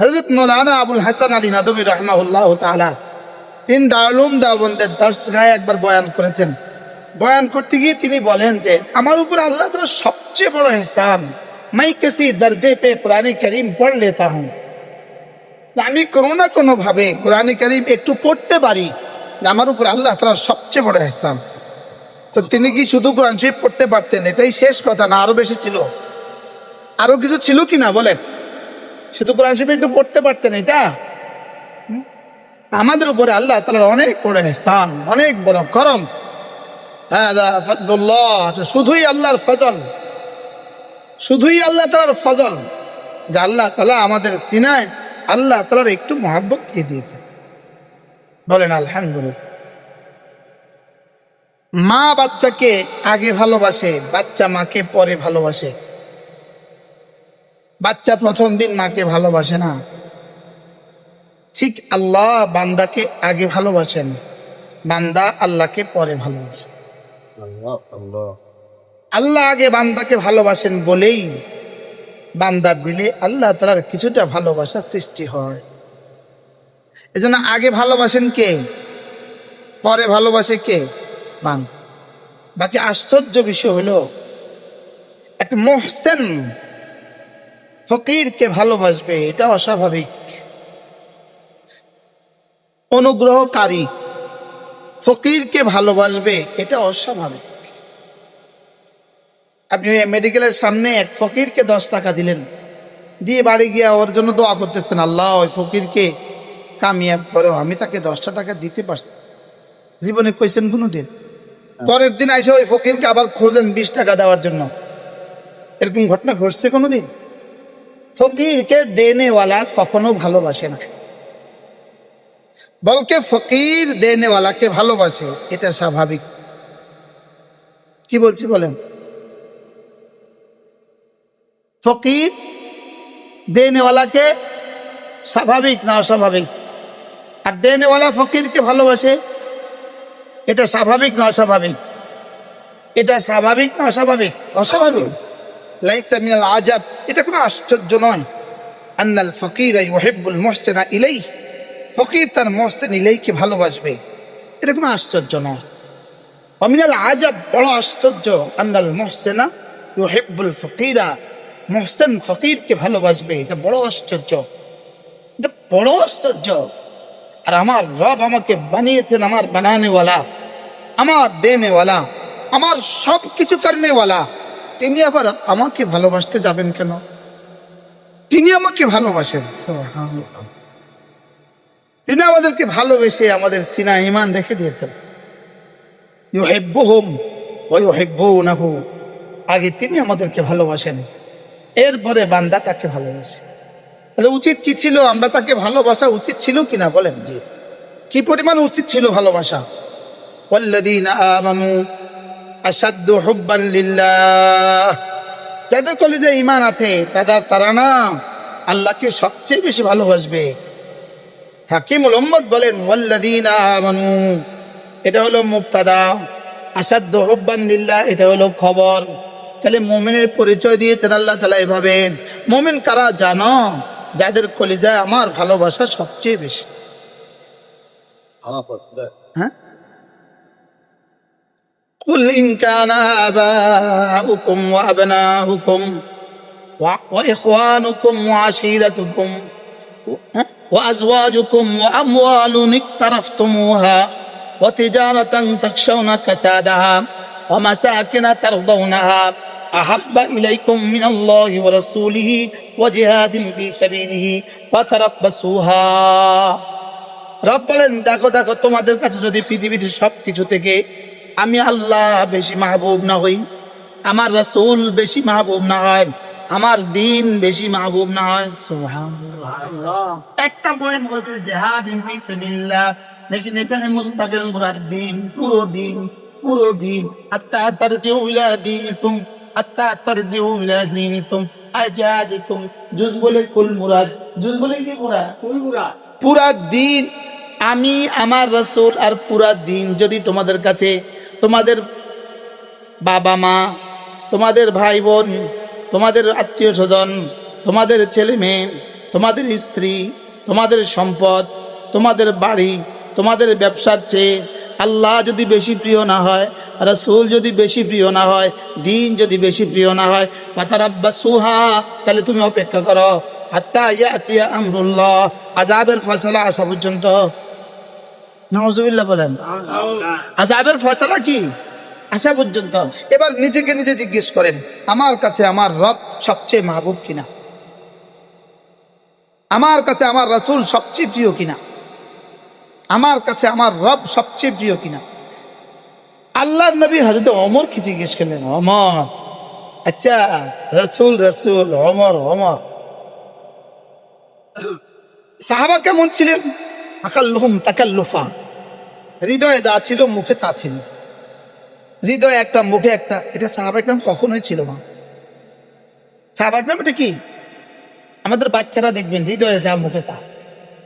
হজরত মৌলানা আবুল হাসান আলী নাদবী রহমাউল্লাহ তালা তিন দারুম দাবন্দের দর্শনায় একবার বয়ান করেছেন। বয়ান করতে গিয়ে তিনি বলেন যে, আমার উপর আল্লাহ তালা সবচেয়ে বড় এহসান মাই কিসি দর্জে পে পুরানি করিম পড় লেতা হুম। আমি কোনো না কোনো ভাবে কোরআন করিম একটু পড়তে পারি আমার উপর আল্লাহ তালা সবচেয়ে বড় এহসান তো তিনি কি শুধু কোরআন শরীফ পড়তে পারতেন? এটাই শেষ কথা না? আরও বেশি ছিল? আরও কিছু ছিল কি না বলেন। শুধু কোরআন শরীফ একটু পড়তে পারতেন এটা। আমাদের উপরে আল্লাহ তালার অনেক বড় এহসান অনেক বড় করম। শুধুই আল্লাহর ফজল। শুধুই আল্লাহ তালার ফজল, যে আল্লাহ তালা আমাদের সিনায় আল্লাহ তালার একটু মহাব্বত দিয়ে দিয়েছে। বলেন, আলহামদুলিল্লাহ। মা বাচ্চাকে আগে ভালোবাসে, বাচ্চা মাকে পরে ভালোবাসে। বাচ্চা প্রথম দিন মাকে ভালোবাসে না। ঠিক আল্লাহ বান্দাকে আগে ভালোবাসেন বান্দা আল্লাহকে পরে ভালোবাসে। আল্লাহ আগে বান্দাকে ভালোবাসেন বলেই বান্দার দিলে আল্লাহ তালার কিছুটা ভালোবাসা সৃষ্টি হয়। এজন্য আগে ভালোবাসেন কে? পরে ভালোবাসে কে? বান। বাকি আশ্চর্য বিষয় হলো একটা মোহসেন ফকিরকে ভালোবাসবে এটা অস্বাভাবিক। অনুগ্রহকারী ফকিরকে ভালোবাসবে এটা অস্বাভাবিক। আপনি মেডিকেলের সামনে এক ফকিরকে দশ টাকা দিলেন দিয়ে বাড়ি গিয়া ওর জন্য দোয়া করতেছেন আল্লাহ ওই ফকিরকে কামিয়াব করো আমি তাকে দশটা টাকা দিতে পারছি। জীবনে কইছেন কোনোদিন? পরের দিন আইসে ওই ফকিরকে আবার খোঁজেন বিশ টাকা দেওয়ার জন্য। এরকম ঘটনা ঘটছে কোনোদিন? ফকিরকে দেনেওয়ালা কখনো ভালোবাসে না বলকে ফকির দেনেওয়ালাকে ভালোবাসে এটা স্বাভাবিক কি বলছি বলেন ফকির দেনেওয়ালাকে স্বাভাবিক না অস্বাভাবিক আর দেনেওয়ালা ফকিরকে ভালোবাসে এটা স্বাভাবিক না অস্বাভাবিক এটা স্বাভাবিক না অস্বাভাবিক অস্বাভাবিক লাইসা মিনাল আজাব। এটা কোনো আশ্চর্য নয়। আন্নাল ফকির ইউহিব্বুল মুহসিনা ইলাই ফকির তার মহসেন ইলাইকে ভালোবাসবে। এটা কোনো আশ্চর্য নয়। অমিনাল আজাব বড় আশ্চর্য। আন্নাল মুহসিনা ইউহিব্বুল ফকিরা মহসেন ফকিরকে ভালোবাসবে। এটা বড় আশ্চর্য। এটা বড় আশ্চর্য। আর আমার রব আমাকে বানিয়েছেন আমার বানানেওয়ালা, আমার দেনেওয়ালা, আমার সব কিছু করনেওয়ালা। তিনি আবার আমাকে ভালোবাসতে যাবেন কেন তিনি আমাকে ভালোবাসেন সুবহানাল্লাহ। তিনি আমাদেরকে ভালোবেসে আমাদের সিনা ইমান রেখে দিয়েছেন ইউহিব্বুহুম ওয়া ইউহিব্বুনাহু আগে তিনি আমাদেরকে ভালোবাসেন এরপরে বান্দা তাকে ভালোবাসে তাহলে উচিত কি ছিল আমরা তাকে ভালোবাসা উচিত ছিল কিনা বলেন কি পরিমাণ উচিত ছিল ভালোবাসা والذين آمنوا আসাদ্য হুব্বান লিল্লাহ। যাদের কলেজে ইমান আছে তাদের তারা না আল্লাহকে সবচেয়ে বেশি ভালোবাসবে। হাকিমুল উম্মদ বলেন ওয়াল্লাদিনা আমানু। এটা হলো মুক্তাদা আসাদ্য হুব্বান লিল্লাহ এটা হলো খবর। তাহলে মোমেনের পরিচয় দিয়েছেন আল্লাহ তালা এভাবে। মোমেন কারা জানো? যাদের কলিজায় আমার ভালোবাসা সবচেয়ে বেশি। হ্যাঁ? قل إن كان آباؤكم وأبناؤكم و- وإخوانكم وعشيرتكم ها؟ وأزواجكم وأموال اقترفتموها وتجارة تخشون كسادها ومساكن ترضونها أحب إليكم من الله ورسوله وجهاد في سبيله فتربصوها রব বলেন দেখো দেখো তোমাদের কাছে যদি পৃথিবীর সব কিছু থেকে আমি আল্লাহ বেশি মাহবুব না হই আমার রাসূল বেশি মাহবুব না হয় আমার দিন বেশি মাহবুব না হয়। একটা পয়েন্ট বলছে জিহাদ লেকিন এখানে মুস্তাকিল মুরাদ দিন পুরো দিন পুরো দিন। আত্তা তারজিউ ইলা দীনিকুম আত্তা তারজিউ ইলা দীনিকুম আজাদিকুম। জুজ বলে কুল মুরাদ। জুজ বলে কি মুরাদ? কুল মুরাদ। পুরা দিন আমি আমার রসুল আর পুরা দিন যদি তোমাদের কাছে তোমাদের বাবা মা, তোমাদের ভাই বোন, তোমাদের আত্মীয় স্বজন, তোমাদের ছেলে মেয়ে, তোমাদের স্ত্রী, তোমাদের সম্পদ, তোমাদের বাড়ি, তোমাদের ব্যবসার চেয়ে আল্লাহ যদি বেশি প্রিয় না হয়, রাসূল যদি বেশি প্রিয় না হয়, দিন যদি বেশি প্রিয় না হয় পাতারাব্বা সুহা তাহলে তুমি অপেক্ষা করো। হাত্তা ইয়া আমরুল্লাহ আজাবের ফয়সালা আসা পর্যন্ত নজুবিল্লাহ বলেন। আজাবের ফয়সালা কি? আসা পর্যন্ত। এবার নিজেকে নিজে জিজ্ঞেস করেন, আমার কাছে আমার রব সবচেয়ে মাহবুব কিনা? আমার কাছে আমার রাসূল সবচেয়ে প্রিয় কিনা? আমার কাছে আমার রব সবচেয়ে প্রিয় কিনা? আল্লাহর নবী হজরত অমর কি জিজ্ঞেস করলেন অমর আচ্ছা রসুল রসুল অমর অমর সাহাবা কেমন ছিলেন? আকাল্লুহুম তাকাল্লুফা। হৃদয়ে যা ছিল, মুখে তা ছিল। হৃদয়ে একটা, মুখে একটা। এটা সাহাবা একদম কখনোই ছিল না। সাহাবা একদম এটা কি? আমাদের বাচ্চারা দেখবেন, হৃদয়ে যা, মুখে তা।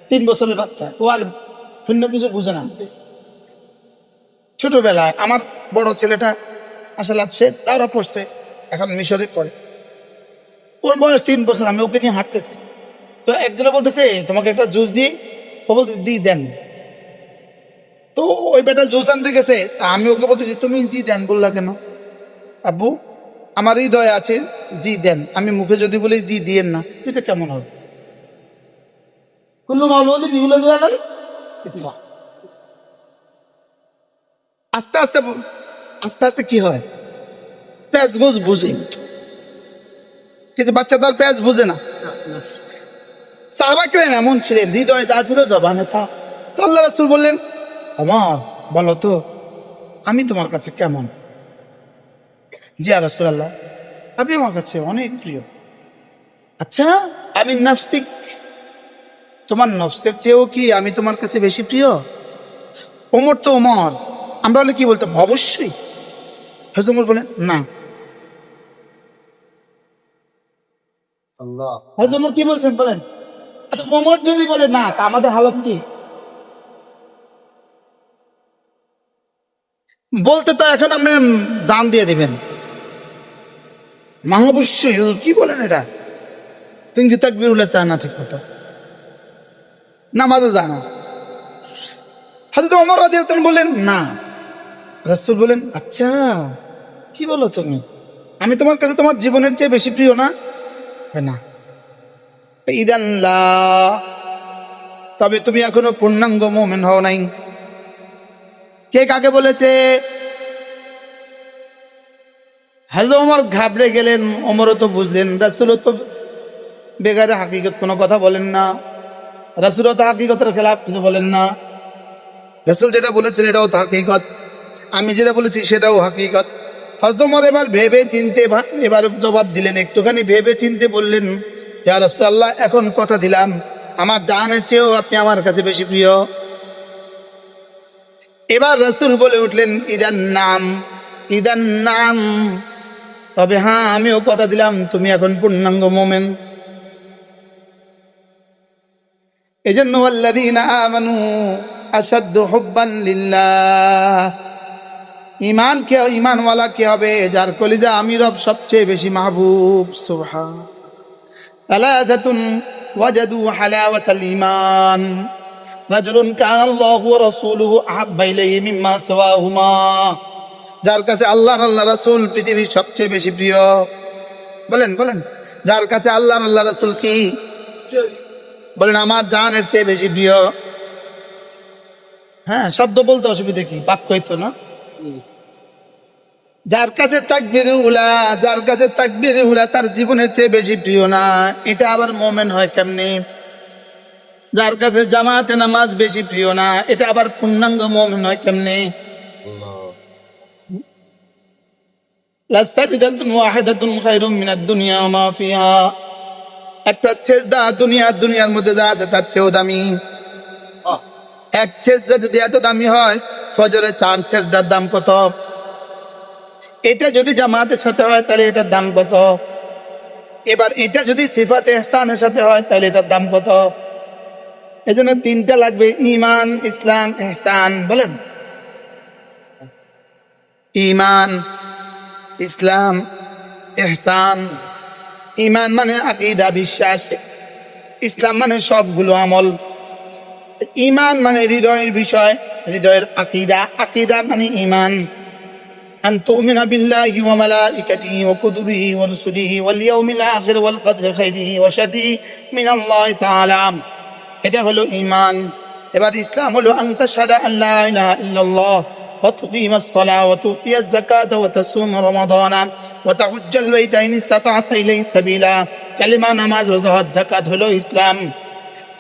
তিন বছরের বাচ্চা। ও আর শূন্য কিছু বুঝে না। ছোটবেলায় আমার বড় ছেলেটা আসলে সে তারা পড়ছে, এখন মিশরে পড়ে। ওর বয়স তিন বছর, আমি ওকে নিয়ে হাঁটতেছি। তো একজনে বলতেছে তোমাকে একটা জুস দিই? ও বলতে দেন। তো ওই বেটা জুস আনতে গেছে। তা আমি ওকে বলতেছি তুমি জি দেন বললা কেন? আব্বু আমার হৃদয় আছে। জি দেন। আমি মুখে যদি বলি জি দিয়েন না। এটা কেমন হবে? কুল্লু আস্তে আস্তে আস্তে আস্তে কি হয়? প্যাঁচ গোজ বুঝে। কিন্তু বাচ্চা তার প্যাঁচ বুঝে না। সাহাবাকে এমন ছিলেন হৃদয়ে যা ছিল জবানে তা। তো আল্লাহ রাসুল বললেন আমার বলো তো আমি তোমার কাছে কেমন? জি রাসুল আল্লাহ আপনি আমার কাছে অনেক প্রিয়। আচ্ছা আমি নাফসিক। তোমার নফসের চেয়েও কি আমি তোমার কাছে বেশি প্রিয়? ওমর তো ওমর আমরা হলে কি বলতাম অবশ্যই। হয়তো ওমর বলেন না। আল্লাহ। হয়তো ওমর কি বলছেন বলেন? ওমর যদি বলে, না, তা আমাদের হালত কি? বলতে তো এখন আপনি দান দিয়ে দিবেন। মা অবশ্যই কি বলেন এটা? তুমি কি তাকবির উল্লাহ চায় না ঠিক মতো? নামাজে জানা হাজরত অমর রাজি বললেন, না। রাসূল বলেন আচ্ছা কি বলো তুমি? আমি তোমার কাছে তোমার জীবনের চেয়ে বেশি প্রিয় না? না। তবে তুমি এখনও পূর্ণাঙ্গ মোমেন হও নাই। কে কাকে বলেছে? হ্যালো ওমর ঘাবড়ে গেলেন, ওমরও তো বুঝলেন, রাসুলও তো বেগারে হাকিকত কোনো কথা বলেন না। রাসুলও তো হাকিকতের খেলাফ কিছু বলেন না। রাসুল যেটা বলেছেন এটাও তো হাকিকত। আমি যেটা বলেছি সেটাও হাকিকত। হজরত এবার ভেবে চিনতে এবার জবাব দিলেন, একটুখানি ভেবে চিনতে বললেন ইয়া এখন কথা দিলাম। আমার জানের চেয়েও আপনি আমার কাছে বেশি প্রিয়। এবার রসুল বলে উঠলেন, ইদান নাম ইদান নাম। তবে হ্যাঁ আমিও কথা দিলাম, তুমি এখন পূর্ণাঙ্গ মোমেন। এই জন্য ইমান কে ইমানওয়ালা কে হবে, যার কলিজা আমি রব সবচেয়ে বেশি মাহবুব, সুবহান। ثلاثة وجدوا حلاوة الإيمان رجل كان الله ورسوله أحب إليه مما سواهما যার কাছে আল্লাহ আল্লাহ রাসূল পৃথিবীর সবচেয়ে বেশি প্রিয় বলেন বলেন যার কাছে আল্লাহ আল্লাহ রাসূল কি বলেন আমার জানের চেয়ে বেশি প্রিয় হ্যাঁ শব্দ বলতে অসুবিধা কি বাক্য হইতো না যার কাছে তাকবির উলা যার কাছে তাকবির উলা তার জীবনের চেয়ে বেশি প্রিয় না। এটা আবার মোমেন হয় কেমনি? যার কাছে জামাতে নামাজ বেশি প্রিয় না এটা আবার পূর্ণাঙ্গ মোমেন হয় কেমনি? একটা ছেজদা দুনিয়া দুনিয়ার মধ্যে যা আছে তার চেয়েও দামি। এক ছেজদা যদি এত দামি হয় ফজরে চার ছেজদার দাম কত? এটা যদি জামাতের সাথে হয়, তাহলে এটার দাম কত? এবার এটা যদি সিফাতে ইহসানের সাথে হয়, তাহলে এটার দাম কত? এই জন্য তিনটা লাগবে ইমান ইসলাম এহসান বলেন। ইমান ইসলাম এহসান ইমান মানে আকিদা, বিশ্বাস। ইসলাম মানে সবগুলো আমল। ইমান মানে হৃদয়ের বিষয়, হৃদয়ের আকিদা। আকিদা মানে ইমান أن تؤمن بالله وملائكته وكتبه ورسله واليوم الآخر والقدر خيره وشره من الله تعالى এটা হলো ইমান এবার ইসলাম হলো أن تشهد أن لا إله إلا الله وتقيم الصلاة وتؤتي الزكاة وتصوم رمضان وتحج البيت إن استطعت إليه سبيلا كلمة নামাজ রোজা হজ যাকাত হলো ইসলাম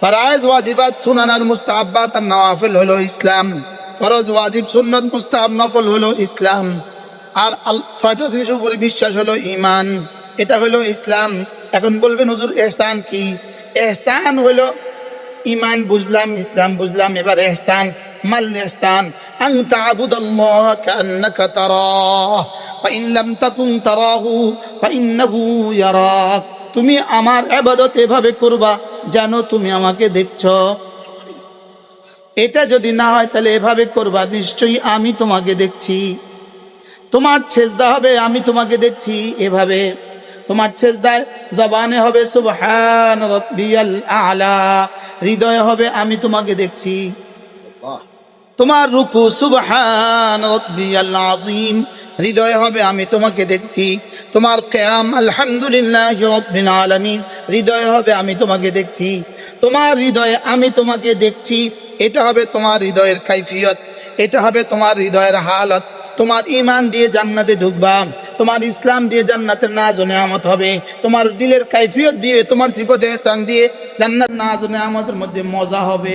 ফরাজ ওয়াজিবাত সুনান আর মুস্তাহাব্বাত আর নওয়াফিল হলো ইসলাম ফরজ, ওয়াজিব, সুন্নত, মুস্তাহাব নফল হলো ইসলাম। আর ছয়টা জিনিসের উপরে বিশ্বাস হলো ইমান এটা হলো ইসলাম। এখন বলবেন, হুজুর, এহসান কি? এহসান হলো ইমান বুঝলাম, ইসলাম বুঝলাম। এবার এহসান, মাল এহসান। কান্নাকা তারাহ, ফাইন লাম তাকুন তারাহু, ফাইন্নাহু ইয়ারাক। তুমি আমার ইবাদত এভাবে করবা যেন তুমি আমাকে দেখছ। এটা যদি না হয় তাহলে এভাবে করবা, নিশ্চয়ই আমি তোমাকে দেখছি। তোমার ছেজদা হবে, আমি তোমাকে দেখছি এভাবে। তোমার ছেজদায় জবানে হবে, সুবহান রব্বিয়াল আলা। হৃদয়ে হবে, আমি তোমাকে দেখছি। তোমার রুকু, সুবহান রব্বিয়াল আযীম। হৃদয়ে হবে, আমি তোমাকে দেখছি। তোমার কেয়াম আলহামদুলিল্লাহ রব্বিল আলামিন। হৃদয়ে হবে, আমি তোমাকে দেখছি। তোমার হৃদয়ে আমি তোমাকে দেখছি। এটা হবে তোমার হৃদয়ের কাইফিয়ত, এটা হবে তোমার হৃদয়ের হালত। তোমার ইমান দিয়ে জান্নাতে ঢুকবা, তোমার ইসলাম দিয়ে জান্নাতের নাজ ও নেয়ামত হবে, তোমার দিলের কাইফিয়ত দিয়ে, তোমার সিপতে এহসান দিয়ে জান্নাত নাজ ও নেয়ামতের মধ্যে মজা হবে।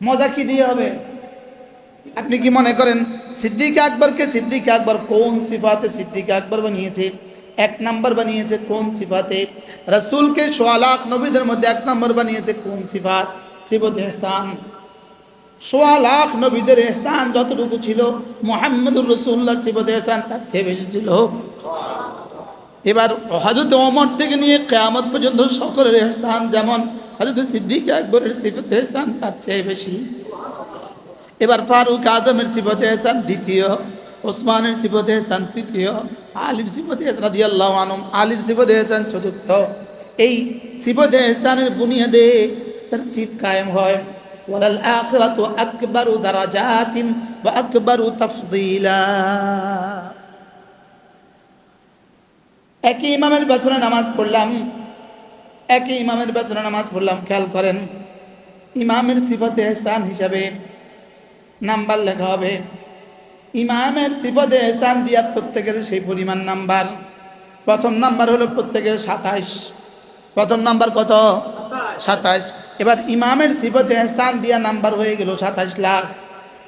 মজা কি দিয়ে হবে? আপনি কি মনে করেন, সিদ্দিক আকবরকে সিদ্দিক আকবর কোন সিফাতে সিদ্দিক আকবর বানিয়েছে? এক নাম্বার বানিয়েছে কোন সিফাতে? রসুলকে সোয়া লাখ নবীদের মধ্যে এক নম্বর বানিয়েছে কোন সিফাত? সিবত এহসান। সোয়া লাখ নবীদের এহসান যতটুকু ছিল, মোহাম্মদুর রসুল্লাহর সিবত এহসান তার চেয়ে বেশি ছিল। এবার হজরত ওমর থেকে নিয়ে কেয়ামত পর্যন্ত সকলের এহসান যেমন হজরত সিদ্দিক আকবরের সিফত এহসান তার চেয়ে বেশি। এবার ফারুক আজমের সিফতে এহসান দ্বিতীয়। ওসমানের সিফতে এহসান তৃতীয় আলীর সিফতে এহসান রাদিয়াল্লাহু আনহুম, আলীর সিফতে এহসান চতুর্থ। এই সিফতে এহসানের বুনিয়াদে তরতিব কায়েম হয়। ওয়ালাল আখিরাতু আকবারু দারাজাতিন ওয়া আকবারু তাফদীলা। একই ইমামের পেছনে নামাজ পড়লাম। একই ইমামের পেছনে নামাজ পড়লাম, খেয়াল করেন। ইমামের সিফতে এহসান হিসাবে নাম্বার লেখা হবে। ইমামের সিফতে এহসান দিয়া প্রত্যেকের সেই পরিমাণ নাম্বার। প্রথম নাম্বার হলো প্রত্যেকের সাতাইশ। প্রথম নাম্বার কত? সাতাইশ। এবার ইমামের সিফতে এহসান দিয়া নাম্বার হয়ে গেল সাতাইশ লাখ।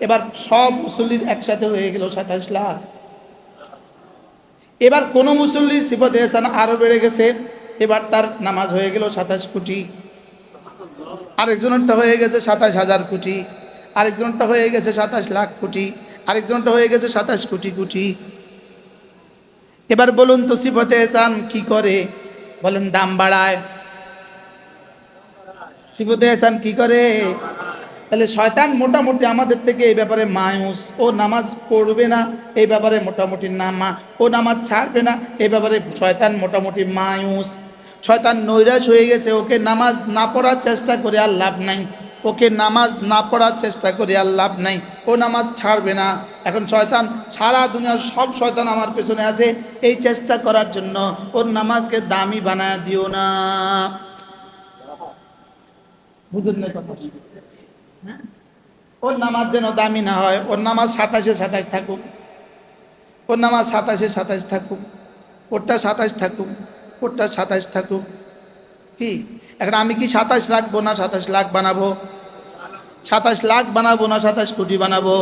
এবার সব মুসল্লির একসাথে হয়ে গেল সাতাইশ লাখ। এবার কোনো মুসল্লির সিফতে এহসান আরও বেড়ে গেছে। এবার তার নামাজ হয়ে গেল সাতাশ কোটি। আরেকজনেরটা হয়ে গেছে সাতাশ হাজার কোটি। আরেকজনটা হয়ে গেছে সাতাশ লাখ কোটি। আরেকজনটা হয়ে গেছে সাতাশ কোটি কোটি। এবার বলুন তো সিফতে এহসান কি করে? বলেন দাম বাড়ায়। সিফতে এহসান কি করে? তাহলে শয়তান মোটামুটি আমাদের থেকে এই ব্যাপারে মায়ুস। ও নামাজ পড়বে না, এই ব্যাপারে মোটামুটি নামা ও নামাজ ছাড়বে না, এই ব্যাপারে শয়তান মোটামুটি মায়ুস। শয়তান নৈরাশ হয়ে গেছে, ওকে নামাজ না পড়ার চেষ্টা করে আর লাভ নাই। ওকে নামাজ না পড়ার চেষ্টা করে, আর লাভ নাই। ও নামাজ ছাড়বে না। এখন শয়তান সারা দুনিয়ার সব শয়তান আমার পেছনে আছে। এই চেষ্টা করার জন্য ওর নামাজকে দামি বানায় দিও না। হ্যাঁ? ওর নামাজ যেন দামি না হয়, ওর নামাজ সাতাশে সাতাশ থাকুক। ওর নামাজ সাতাশে সাতাশ থাকুক। ওরটা সাতাশ থাকুক, ওরটা সাতাশ থাকুক। কি? এখন আমি কি সাতাশ রাখব না সাতাশ লাখ বানাবো? সাতাশ লাখ বানাবো না সাতাশ কোটি বানাবো?